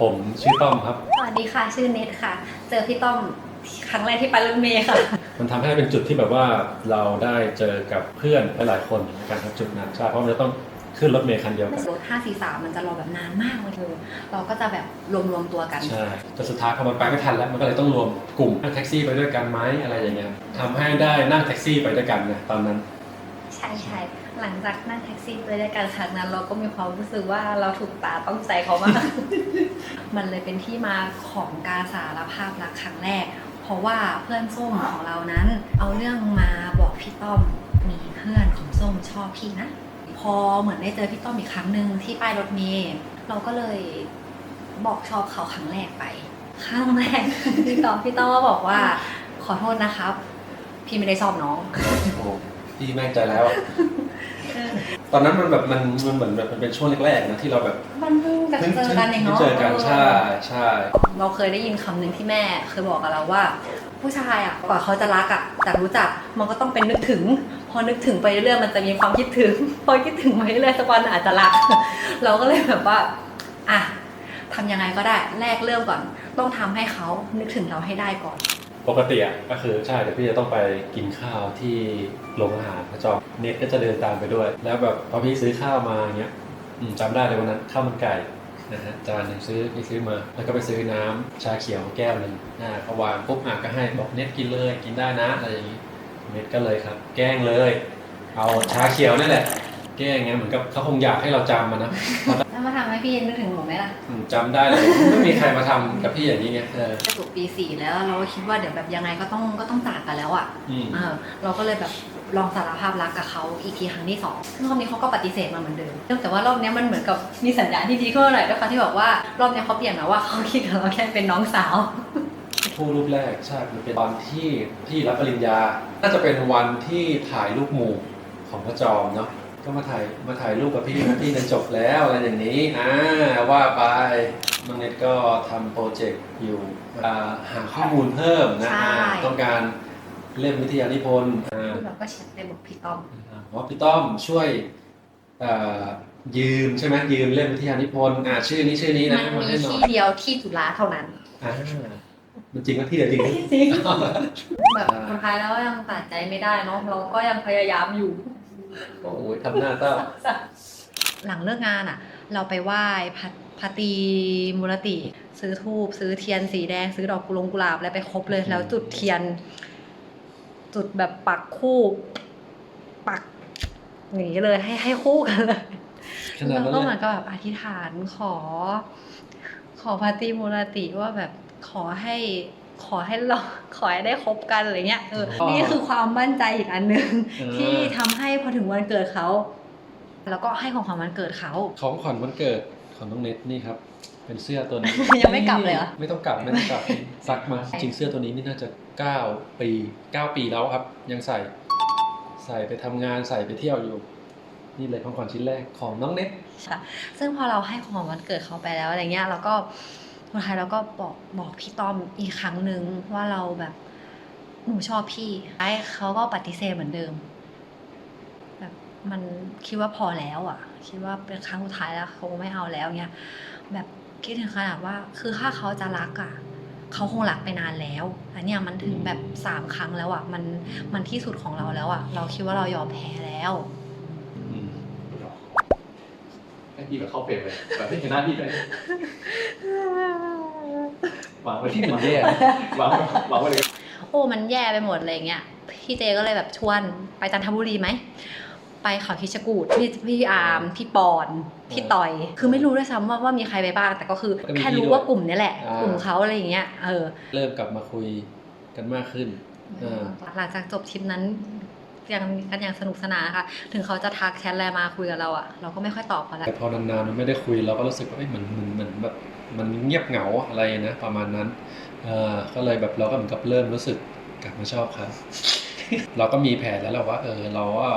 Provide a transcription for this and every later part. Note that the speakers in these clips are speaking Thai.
ผมชื่อต้อมครับ สวัสดีค่ะ ชื่อเนทค่ะ เจอพี่ต้อมครั้งแรกที่ไปรถเมย์ค่ะ มันทำให้เป็นจุดที่แบบว่าเราได้เจอกับเพื่อนหลายๆคนในการทำจุดนั้นใช่เพราะมันจะต้องขึ้นรถเมล์คันเดียวกันรถ543 มันจะรอแบบนานมากเลยเราก็จะแบบรวมๆตัวกัน ใช่แต่สุดท้ายพอมันไปไม่ทันแล้วมันก็เลยต้องรวมกลุ่มนั่งแท็กซี่ไปด้วยกันไหมอะไรอย่างเงี้ยทำให้ได้นั่งแท็กซี่ไปด้วยกันไงตอนนั้น ใช่ใช่ หลังจากนั่งแท็กซี่ไปด้วยกันครั้งนั้น เราก็มีความรู้สึกว่าเราถูกตาต้องใจเขามาก มันเลยเป็นที่มาของการสารภาพรักครั้งแรก เพราะว่าเพื่อนส้มของเรานั้น เอาเรื่องมาบอกพี่ต้อมมีเพื่อนของส้มชอบพี่นะ พอเหมือนได้เจอพี่ต้อมอีกครั้งหนึ่งที่ป้ายรถเมล์เราก็เลยบอกชอบเขาครั้งแรกไปครั้งแรกพี่ต้อมพี่ต้อมก็บอกว่าขอโทษนะครับ พี่ไม่ได้ชอบน้องโอ้พี่แม่งใจแล้วอะ ตอนนั้นมันแบบมันมันเหมือนแบบมันเป็นช่วงแรกๆนะที่เราแบบมันเพิ่งจะเพิ่งเจอกันเองเพิ่งเนาะเจอกันใช่ใช่เราเคยได้ยินคำหนึ่งที่แม่เคยบอกกับเราว่า ผู้ชายอะกว่าเขาจะรักอะแต่รู้จักมันก็ต้องเป็นนึกถึง พอนึกถึงไปเรื่อยๆมันจะมีความคิดถึง พอคิดถึงไปเรื่อยๆสักวันอาจจะรัก เราก็เลยแบบว่าอะทำยังไงก็ได้แรกเริ่มก่อน ต้องทำให้เขานึกถึงเราให้ได้ก่อน ปกติอะก็คือใช่เดี๋ยวพี่จะต้องไปกินข้าวที่โรงอาหารพระจอมเน็ตก็จะเดินตามไปด้วย แล้วแบบพอพี่ซื้อข้าวมาเงี้ยจำได้เลยวันนั้นข้าวมันไก่นะฮะจานหนึ่งซื้อพี่ซื้อมาแล้วก็ไปซื้อน้ำชาเขียวแก้วหนึ่งอ่าเขาวางปุ๊บอะก็ให้บอกเน็ตกินเลยกินได้นะอะไรอย่างงี้เน็ตก็เลยครับ แกล้งเลย เอาชาเขียวนี่แหละแกล้งไงเหมือนกับเขาคงอยากให้เราจำมันนะ แล้วมาทำให้พี่นึกถึงหนูไหมล่ะอืมจำได้เลย ไม่มีใครมาทำกับพี่อย่างนี้ไงเออจะจบปีสี่แล้วเราก็คิดว่าเดี๋ยวแบบยังไงก็ต้องก็ต้องจากกันแล้วอะอืมเออเราก็เลยแบบลองสารภาพรักกับเขาอีกทีครั้งที่สองซึ่งรอบนี้เขาก็ปฏิเสธมาเหมือนเดิมแต่ว่ารอบนี้มันเหมือนกับมีสัญญาณที่ดีขึ้นหน่อยด้วยความที่บอกว่ารอบนี้เขาเปลี่ยนมาว่าเขาคิดกับเราแค่เป็นน้องสาว คู่รูปแรกใช่มันเป็นตอนที่พี่รับปริญญา น่าจะเป็นวันที่ถ่ายรูปหมู่ของพระจอมเนาะ ก็มาถ่ายมาถ่ายรูปกับพี่นะพี่เรียนจบแล้วอะไรอย่างนี้อ่าว่าไปน้องเน็ตก็ทำโปรเจกต์อยู่อ่าหาข้อมูลเพิ่มนะใช่ อ่าต้องการเล่มวิทยานิพนธ์อ่า เราก็แชทไปบอกพี่ต้อมว่าพี่ต้อมช่วยอ่ายืมใช่ไหมยืมเล่มวิทยานิพนธ์อ่าชื่อนี้ชื่อนี้นะมันมามีให้หน่อที่ยเดียวที่จุฬาเท่านั้น อ่ามันจริงว่าที่เดียวจริงไหมจริง แบบสุดท้ายแล้วยังตัดใจไม่ได้เนาะเราก็ยังพยายามอยู่ โอ้ยทำหน้าเศร้าหลังเลิกงานอะ เราไปไหว้พระพระตรีมูลติ ซื้อทูบซื้อเทียนสีแดง ซื้อดอกกุหลงกุหลาบอะไรไปครบเลย แล้วจุดเทียน จุดแบบปักคู่ ปักอย่างนี้เลยให้ให้คู่กันเลยขนาดเรานั้นก็เลเหมือยนกับแบบอธิษฐานขอ ขอพระตรีมูลติว่าแบบขอให้ ขอให้เราขอให้ได้คบกันอะไรเงี้ยเออนี่คือความมั่นใจอีกอันหนึ่งที่ทำให้พอถึงวันเกิดเขา แล้วก็ให้ของขวัญวันเกิดเขาของขวัญวันเกิดของน้องเน็ตนี่ครับ เป็นเสื้อตัวนี้ยังไม่กลับเลยเหรอไม่ต้องกลับไม่ต้องกลับซักมาจริงเสื้อตัวนี้นี่น่าจะ 9 ปี 9 ปีแล้วครับ ยังใส่ใส่ไปทำงานใส่ไปเที่ยวอยู่นี่เลยของขวัญชิ้นแรกของน้องเน็ตค่ะซึ่งพอเราให้ของขวัญวันเกิดเขาไปแล้วอะไรเงี้ยเราก็ สุดท้ายเราก็บอกบอกพี่ต้อมอีกครั้งหนึ่งว่าเราแบบหนูชอบพี่ไอ้เขาก็ปฏิเสธเหมือนเดิม แบบมันคิดว่าพอแล้วอะ คิดว่าเป็นครั้งสุดท้ายแล้วเขาไม่เอาแล้วเงี้ยแบบคิดถึงขนาดว่าคือถ้าเขาจะรักอะเขาคงรักไปนานแล้ว อันเนี้ยมันถึงแบบสามครั้งแล้วอะ มันมันที่สุดของเราแล้วอะ เราคิดว่าเรายอมแพ้แล้ว ให้พี่แบบเข้าเฟรมเลยแบบที่เห็นหน้าพี่เลยวางไว้ที่มันแย่วางไว้วางไว้เลยโอ้มันแย่ไปหมดเลยเงี้ยพี่เจก็เลยแบบชวนไปจันทบุรีไหมไปเขาคิชกูดพี่พี่อาร์มพี่ปอนพี่ต่อย คือไม่รู้ด้วยซ้ำว่าว่ามีใครไปบ้าง แต่ก็คือก็มีแค่พี่รู้ด้วยว่ากลุ่มเนี้ยแหละอ่ากลุ่มเขาอะไรอย่างเงี้ยเออเริ่มกลับมาคุยกันมากขึ้นอ่าหลังจากจบทริปนั้น ยังกันอย่างสนุกสนานนะคะถึงเขาจะทักแชทอะไรมาคุยกับเราอะเราก็ไม่ค่อยตอบเขาแล้วแต่พอนานๆมันไม่ได้คุยเราก็รู้สึกว่าเอ้ยเหมือนเหมือนเหมือนแบบมันเงียบเหงาอะไรนะประมาณนั้นเออก็เลยแบบเราก็เหมือนกับเริ่มรู้สึกกลับมาชอบเขาเราก็มีแผนแล้วแหละว่าเออเราก็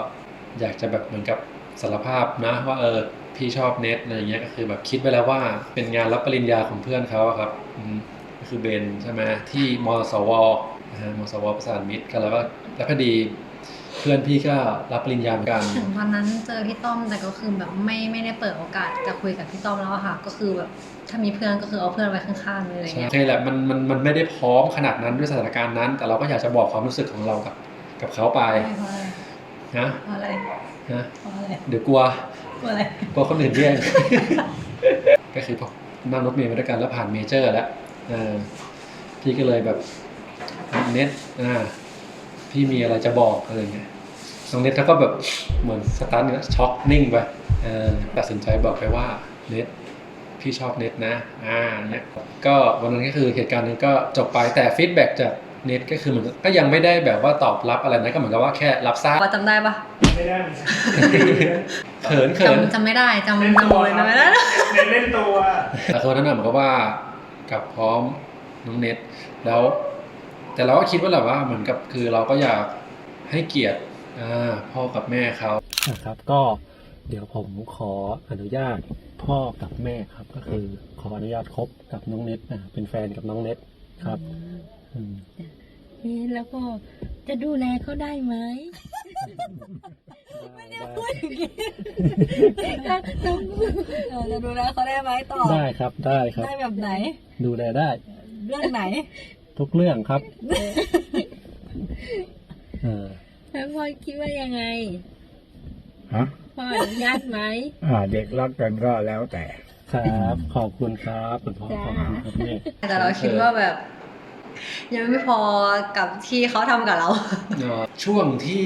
อยากจะแบบเหมือนกับสารภาพนะว่าเออพี่ชอบเน็ตอะไรเงี้ยก็คือแบบคิดไว้แล้วว่าเป็นงานรับปริญญาของเพื่อนเขาครับอืมก็คือเบนใช่ไหมที่มสวนะฮะมสวประสานมิตรกันแล้วก็แล้วพอดี เพื่อนพี่ก็รับปริญญาเหมือนกัน ถึงตอนนั้นเจอพี่ต้อมแต่ก็คือแบบไม่ไม่ได้เปิดโอกาสจะคุยกับพี่ต้อมแล้วอะค่ะ ก็คือแบบถ้ามีเพื่อนก็คือเอาเพื่อนไว้ข้างๆเลยอะไรใช่เงี้ยโอเคแหละมันมันมันไม่ได้พร้อมขนาดนั้นด้วยสถานการณ์นั้น แต่เราก็อยากจะบอกความรู้สึกของเรากับกับเขาไปเพราะอะไรนะเพราะอะไรนะเพราะอะไรเดี๋ยวกลัวเพราะอะไรกลัวคนอื่นแย่ง ก็คือพอนั่งรถเมล์มาด้วยกันแล้วผ่านเมเจอร์แล้วเออพี่ก็เลยแบบเน็ตอ่า พี่มีอะไรจะบอกอะไรเงี้ยน้องเน็ตเขาก็แบบเหมือนสตาร์ทเนี่ยช็อกนิ่งไปเออตัดสินใจบอกไปว่าเน็ตพี่ชอบเน็ตนะอ่าเนี่ยก็วันนั้นก็คือเหตุการณ์นั้นก็จบไปแต่ฟีดแบ็กจากเน็ตก็คือเหมือนก็ยังไม่ได้แบบว่าตอบรับอะไรนะก็เหมือนกับว่าแค่รับทราบว่าจำได้ปะไม่ได้เหมือนกันเขินเขินจำจำไม่ได้จำเล่นจำตัวเลยครับจำไม่ได้เน้นเล่นตัวแต่คือวันนั้นนะเหมือนกับว่ากับพร้อมน้องเน็ตแล้ว แต่เราก็คิดว่าแหละว่าเหมือนกับคือเราก็อยากให้เกียรติอ่าพ่อกับแม่เขานะครับ ก็เดี๋ยวผมขออนุญาตพ่อกับแม่ครับ ก็คือขออนุญาตคบกับน้องเน็ตนะเป็นแฟนกับน้องเน็ตครับอืมเอ๊ะแล้วก็จะดูแลเขาได้ไหมต้องเออจะดูแลเขาได้ไหมต่อได้ครับได้ครับ ได้แบบไหน ดูแลได้ เรื่องไหน ทุกเรื่องครับเออแล้วพ่อคิดว่ายังไงฮะพ่ออนุญาตไหมอ่าเด็กรักกันก็แล้วแต่ ครับ ขอบคุณครับคุณพ่อขอบคุณครับแม่แต่เราคิดว่าแบบ ยังไม่พอกับที่เขาทำกับเรา เอ่อช่วงที่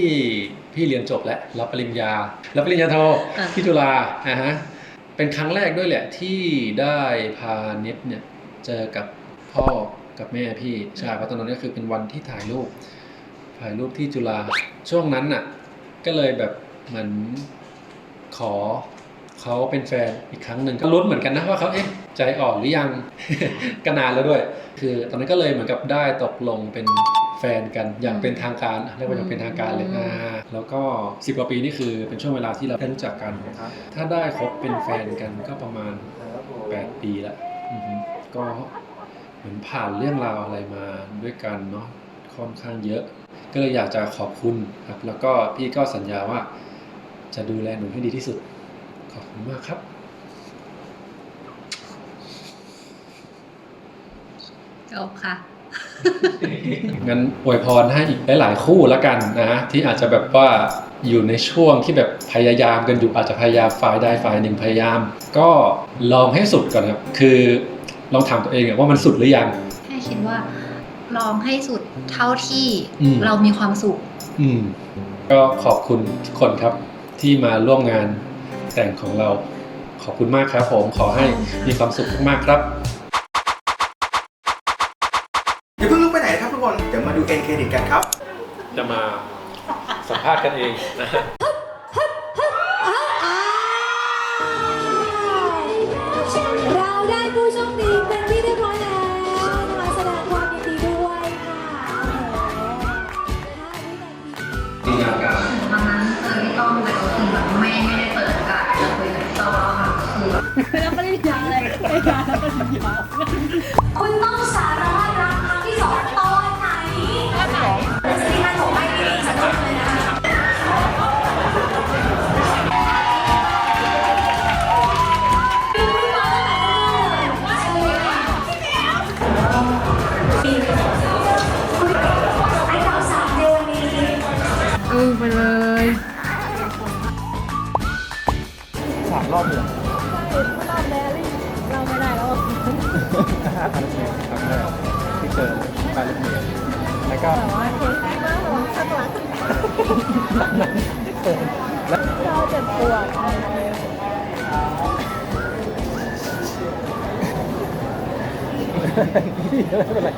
พี่เรียนจบแล้วรับปริญญา รับปริญญาโทอะ ที่จุฬาอ่าฮะเป็นครั้งแรกด้วยแหละที่ได้พาเน็ตเนี่ยเจอกับพ่อ กับแม่พี่ใช่เพราะตอนนั้นก็คือเป็นวันที่ถ่ายรูป ถ่ายรูปที่จุฬาช่วงนั้นน่ะ ก็เลยแบบเหมือนขอเขาเป็นแฟนอีกครั้งหนึ่งก็ลุ้นเหมือนกันนะว่าเขาเอ๊ะใจอ่อนหรือยังก็นานแล้วด้วย คือตอนนั้นก็เลยเหมือนกับได้ตกลงเป็นแฟนกันอย่างเป็นทางการเรียกว่าอย่างเป็นทางการเลยอืมอ่าแล้วก็สิบกว่าปีนี่คือเป็นช่วงเวลาที่เราได้รู้จักกัน ถ้าได้คบเป็นแฟนกันก็ประมาณ 8 ปีละอือฮึก็ เหมือนผ่านเรื่องราวอะไรมาด้วยกันเนาะค่อนข้างเยอะ ก็เลยอยากจะขอบคุณครับ แล้วก็พี่ก็สัญญาว่าจะดูแลหนูให้ดีที่สุด ขอบคุณมากครับ จบค่ะ งั้นอวยพรให้อีกหลายๆคู่แล้วกันนะฮะที่อาจจะแบบว่าอยู่ในช่วงที่แบบพยายามกันอยู่อาจจะพยายามฝ่ายใดฝ่ายหนึ่งพยายาม ก็ลองให้สุดก่อนครับ คือ ลองถามตัวเองอะว่ามันสุดหรือยังแค่คิดว่า ลองให้สุดเท่าที่อืมเรามีความสุขอืมก็ขอบคุณทุกคนครับที่มาร่วมงานแต่งของเรา ขอบคุณมากครับผมขอให้มีความสุขมากๆครับอย่าเพิ่งลุกไปไหนนะครับทุกคน เดี๋ยวมาดูเอ็นเครดิตกันครับ จะมาสัมภาษณ์กันเองนะ โอ้โหห้าการวันนั้นเจอพี่ต้องแต่ก็คือแบบไม่ไม่ได้เปิดโอกาสจะคุยกับพี่ต้องแล้วค่ะคือแบบแล้วไม่ได้ยาอะไรไม่ได้ยาแล้วไม่ได้ยา อบเลยเราไม่ได้แล้วครั้งแรกที่เจอปลายรถเมล์แล้วก็แต่ว่าเทคมากระวังข้างหลังเราเจ็บปวดไม่เป็นไร